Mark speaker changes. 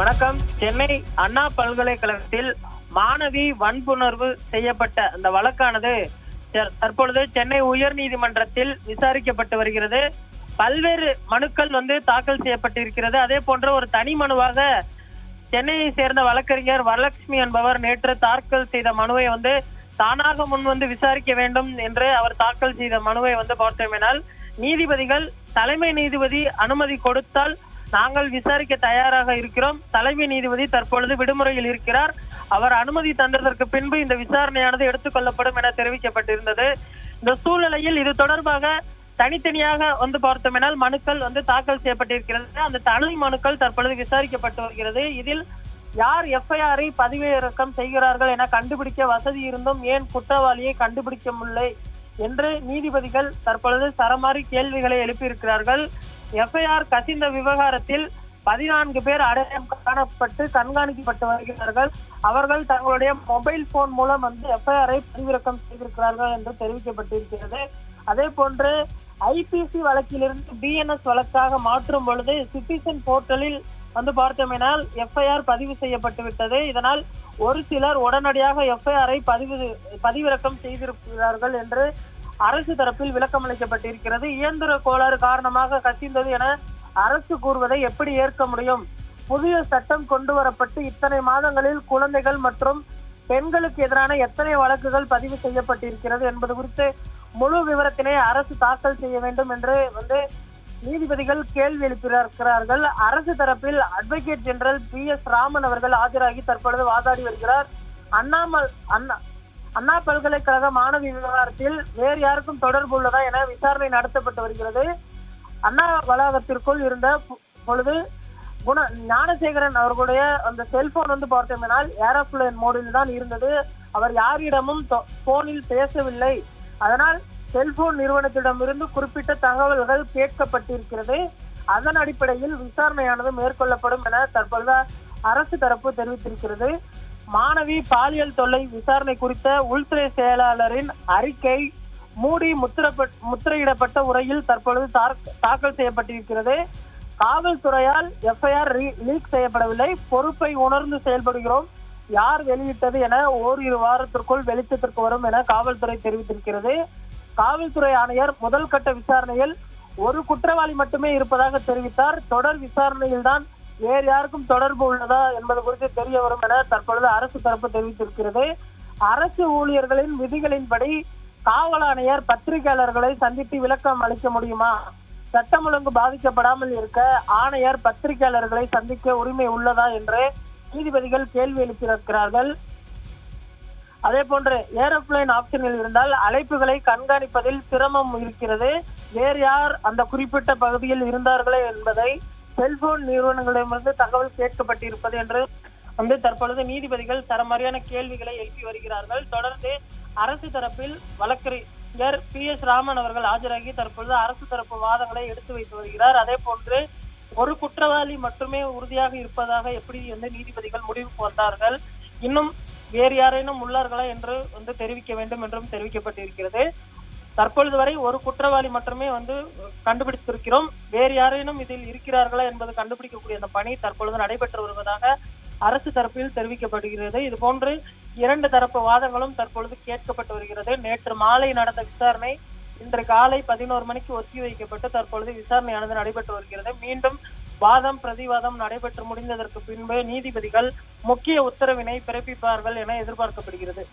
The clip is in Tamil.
Speaker 1: வணக்கம். சென்னை அண்ணா பல்கலைக்கழகத்தில் மாணவி வன்புணர்வு செய்யப்பட்ட அந்த வழக்கானது தற்பொழுது சென்னை உயர் நீதிமன்றத்தில் விசாரிக்கப்பட்டு வருகிறது. பல்வேறு மனுக்கள் வந்து தாக்கல் செய்யப்பட்டிருக்கிறது. அதே போன்ற ஒரு தனி மனுவாக சென்னையை சேர்ந்த வழக்கறிஞர் வரலட்சுமி என்பவர் நேற்று தாக்கல் செய்த மனுவை வந்து தானாக முன் வந்து விசாரிக்க வேண்டும் என்று அவர் தாக்கல் செய்த மனுவை வந்து பார்த்தோமேனால் நீதிபதிகள் தலைமை நீதிபதி அனுமதி கொடுத்தால் நாங்கள் விசாரிக்க தயாராக இருக்கிறோம். தலைமை நீதிபதி தற்பொழுது விடுமுறையில் இருக்கிறார். அவர் அனுமதி தந்ததற்கு பின்பு இந்த விசாரணையானது எடுத்துக்கொள்ளப்படும் என தெரிவிக்கப்பட்டிருந்தது. இந்த சூழ்நிலையில் இது தொடர்பாக தனித்தனியாக வந்து பார்த்தோமெனால் மனுக்கள் வந்து தாக்கல் செய்யப்பட்டிருக்கிறது. அந்த தனி மனுக்கள் தற்பொழுது விசாரிக்கப்பட்டு வருகிறது. இதில் யார் எஃப்ஐஆரை பதிவிறக்கம் செய்கிறார்கள் என கண்டுபிடிக்க வசதி இருந்தும் ஏன் குற்றவாளியை கண்டுபிடிக்க முடியலை? என்று நீதிபதிகள் தற்பொழுது சரமாரி கேள்விகளை எழுப்பியிருக்கிறார்கள். எஃப்ஐஆர் கசிந்த விவகாரத்தில் பதினான்கு பேர் அடையாளம் காணப்பட்டு கண்காணிக்கப்பட்டு வருகிறார்கள். அவர்கள் தங்களுடைய மொபைல் போன் மூலம் வந்து எஃப்ஐஆரை பதிவிறக்கம் செய்திருக்கிறார்கள் என்று தெரிவிக்கப்பட்டிருக்கிறது. அதே போன்று ஐபிசி வழக்கிலிருந்து பிஎன்எஸ் வழக்காக மாற்றும் பொழுது சிட்டிசன் போர்ட்டலில் வந்து பார்த்தோமேனால் எஃப்ஐஆர் பதிவு செய்யப்பட்டு விட்டது. இதனால் ஒரு சிலர் உடனடியாக எஃப்ஐஆரை பதிவு பதிவிறக்கம் செய்திருக்கிறார்கள் என்று அரசு தரப்பில் விளக்கம் அளிக்கப்பட்டிருக்கிறது. இயந்திர கோளாறு காரணமாக கசிந்தது என அரசு கூறுவதை எப்படி ஏற்க முடியும்? புதிய சட்டம் கொண்டு வரப்பட்டு இத்தனை மாதங்களில் குழந்தைகள் மற்றும் பெண்களுக்கு எதிரான எத்தனை வழக்குகள் பதிவு செய்யப்பட்டிருக்கிறது என்பது குறித்து முழு விவரத்தினை அரசு தாக்கல் செய்ய வேண்டும் என்று வந்து நீதிபதிகள் கேள்வி எழுப்பியிருக்கிறார்கள். அரசு தரப்பில் advocate general P S Raman அவர்கள் ஆஜராகி தற்பொழுது வாதாடி வருகிறார். அண்ணாமல் அண்ணா அண்ணா பல்கலைக்கழக மாணவி விவகாரத்தில் வேறு யாருக்கும் தொடர்பு உள்ளதா என விசாரணை நடத்தப்பட்டு வருகிறது. அண்ணா வளாகத்திற்குள் இருந்த பொழுது குண ஞானசேகரன் அவர்களுடைய அந்த செல்போன் வந்து பார்த்தோம்னால் ஏரோப்ளேன் மோடில் தான் இருந்தது. அவர் யாரிடமும் தொ- போனில் பேசவில்லை. அதனால் செல்போன் நிறுவனத்திடமிருந்து குறிப்பிட்ட தகவல்கள் கேட்கப்பட்டிருக்கிறது. அதன் அடிப்படையில் விசாரணையானது மேற்கொள்ளப்படும் என தற்பொழுது அரசு தரப்பு தெரிவித்திருக்கிறது. மாணவி பாலியல் தொல்லை விசாரணை குறித்த உள்துறை செயலாளரின் அறிக்கை மூடி முத்திரப்பட் முத்திரையிடப்பட்ட உரையில் தற்பொழுது தாக்கல் செய்யப்பட்டிருக்கிறது. காவல்துறையால் எஃப்ஐஆர் லீக் செய்யப்படவில்லை. பொறுப்பை உணர்ந்து செயல்படுகிறோம். யார் வெளியிட்டது என ஓரிரு வாரத்திற்குள் வெளிச்சத்திற்கு வரும் என காவல்துறை தெரிவித்திருக்கிறது. காவல்துறை ஆணையர் முதல் கட்ட விசாரணையில் ஒரு குற்றவாளி மட்டுமே இருப்பதாக தெரிவித்தார். தொடர் விசாரணையில் தான் வேறு யாருக்கும் தொடர்பு உள்ளதா என்பது குறித்து தெரிய வரும் என தற்பொழுது அரசு தரப்பு தெரிவித்திருக்கிறது. அரசு ஊழியர்களின் விதிகளின்படி காவல் ஆணையர் பத்திரிகையாளர்களை சந்தித்து விளக்கம் அளிக்க முடியுமா? சட்டம் ஒழுங்கு பாதிக்கப்படாமல் இருக்க ஆணையர் பத்திரிகையாளர்களை சந்திக்க உரிமை உள்ளதா என்று நீதிபதிகள் கேள்வி எழுப்பியிருக்கிறார்கள் அதே போன்று ஏரோப்ளேன் ஆப்ஷனில் இருந்தால் அழைப்புகளை கண்காணிப்பதில் சிரமம் இருக்கிறது. வேறு யார் அந்த குறிப்பிட்ட பகுதியில் இருந்தார்களே என்பதை செல்போன் நிறுவனங்களிடமிருந்து தகவல் கேட்கப்பட்டிருப்பது என்று வந்து தற்பொழுது நீதிபதிகள் தரமாரியான கேள்விகளை எழுப்பி வருகிறார்கள். தொடர்ந்து அரசு தரப்பில் வழக்கறிஞர் பி எஸ் ராமன் அவர்கள் ஆஜராகி தற்பொழுது அரசு தரப்பு வாதங்களை எடுத்து வைத்து வருகிறார். அதே போன்று ஒரு குற்றவாளி மட்டுமே உறுதியாக இருப்பதாக எப்படி வந்து நீதிபதிகள் முடிவுக்கு வந்தார்கள்? இன்னும் வேறு யாரேனும் உள்ளார்களா என்று வந்து தெரிவிக்க வேண்டும் என்றும் தெரிவிக்கப்பட்டிருக்கிறது. தற்பொழுது வரை ஒரு குற்றவாளி மட்டுமே வந்து கண்டுபிடித்திருக்கிறோம். வேறு யாரேனும் இதில் இருக்கிறார்களா என்பது கண்டுபிடிக்கக்கூடிய அந்த பணி தற்பொழுது நடைபெற்று வருவதாக அரசு தரப்பில் தெரிவிக்கப்படுகிறது. இது போன்று இரண்டு தரப்பு வாதங்களும் தற்பொழுது கேட்கப்பட்டு வருகிறது. நேற்று மாலை நடந்த விசாரணை இன்று காலை பதினோரு மணிக்கு ஒத்தி வைக்கப்பட்டு தற்பொழுது விசாரணையானது நடைபெற்று வருகிறது. மீண்டும் வாதம் பிரதிவாதம் நடைபெற்று முடிந்ததற்கு பின்பு நீதிபதிகள் முக்கிய உத்தரவினை பிறப்பிப்பார்கள் என எதிர்பார்க்கப்படுகிறது.